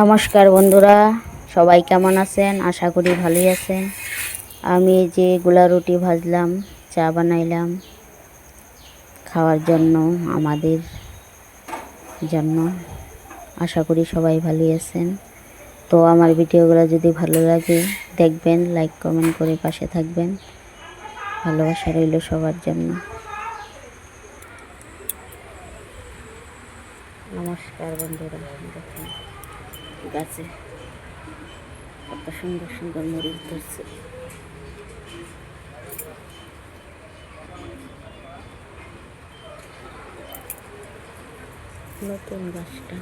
নমস্কার বন্ধুরা, সবাই কেমন আছেন? আশা করি ভালোই আছেন। আমি যে গোলা রুটি ভাজলাম, চা বানাইলাম, খাওয়ার জন্য, আমাদের জন্য। আশা করি সবাই ভালোই আছেন। তো আমার ভিডিওগুলো যদি ভালো লাগে, দেখবেন লাইক কমেন্ট করে পাশে থাকবেন। ভালোবাসা রইল সবার জন্য। নমস্কার বন্ধুরা, দেখুন। গাছে। কত সুন্দর সুন্দর মরিচ ধরছে। নতুন গাছটা।